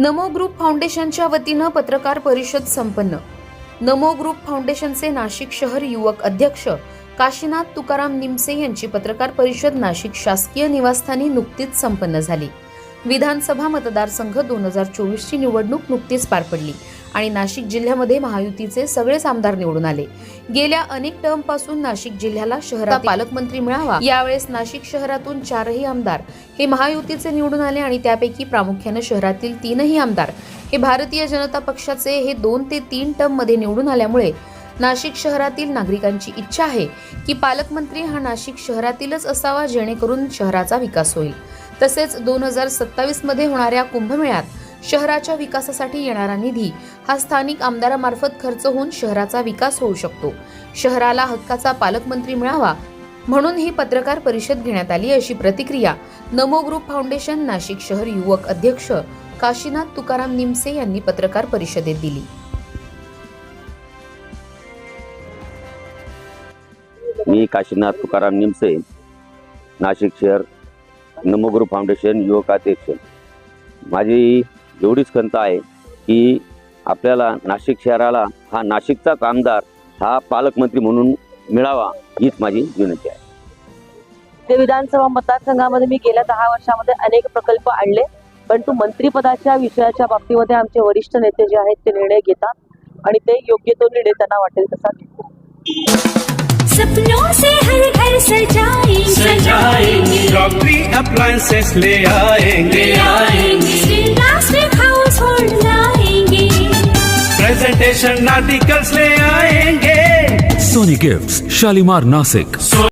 नमो group फाउंडेशनच्या वतीनं पत्रकार परिषद संपन्न. नमो ग्रुप फाउंडेशनचे नाशिक शहर युवक अध्यक्ष काशीनाथ तुकाराम निमसे यांची पत्रकार परिषद नाशिक शासकीय निवासस्थानी नुकतीच संपन्न झाली. विधानसभा मतदारसंघ दोन हजार चोवीसची निवडणूक नुकतीच पार पडली. आणि नाशिक जिल्ह्यामध्ये महायुतीचे सगळेच आमदार निवडून आले. गेल्या अनेक टर्मपासून नाशिक जिल्ह्याला शहरात पालकमंत्री मिळावा. यावेळेस नाशिक शहरातून चारही आमदार हे महायुतीचे निवडून आले आणि त्यापैकी प्रामुख्यानं शहरातील तीनही आमदार हे भारतीय जनता पक्षाचे हे दोन ते तीन टर्ममध्ये निवडून आल्यामुळे नाशिक शहरातील नागरिकांची इच्छा आहे की पालकमंत्री हा नाशिक शहरातीलच असावा जेणेकरून शहराचा विकास होईल. तसेच दोन हजार सत्तावीसमध्ये होणाऱ्या कुंभमेळ्यात शहराच्या विकासासाठी येणारा निधी हा स्थानिक आमदारामार्फत खर्च होऊन शहराचा विकास होऊ शकतो. शहराला हक्काचा पालकमंत्री मिळावा म्हणून ही पत्रकार परिषद घेण्यात आली अशी प्रतिक्रिया नमो ग्रुप फाउंडेशन नाशिक शहर युवक अध्यक्ष काशीनाथ तुकाराम निमसे यांनी पत्रकार परिषदेत दिली. मी काशीनाथ तुकाराम निमसे नाशिक शहर नमो ग्रुप फाउंडेशन युवकाध्यक्ष माझी एवढीच खंत आहे की आपल्याला नाशिक शहराला हा नाशिकचाच आमदार हा पालकमंत्री म्हणून मिळावा हीच माझी विनंती आहे. ते विधानसभा मतदारसंघामध्ये मी गेल्या दहा वर्षामध्ये अनेक प्रकल्प आणले परंतु मंत्रिपदाच्या विषयाच्या बाबतीमध्ये आमचे वरिष्ठ नेते जे आहेत ते निर्णय घेतात आणि ते योग्य तो निर्णय त्यांना वाटेल तसा घेतात सपनों से हर घर सजाएंगे. सजाएंगे क्रॉकरी अप्लायंसेस ले आएंगे. आएंगे. नाथिक ले आई Sony gift Shalimar Nashik so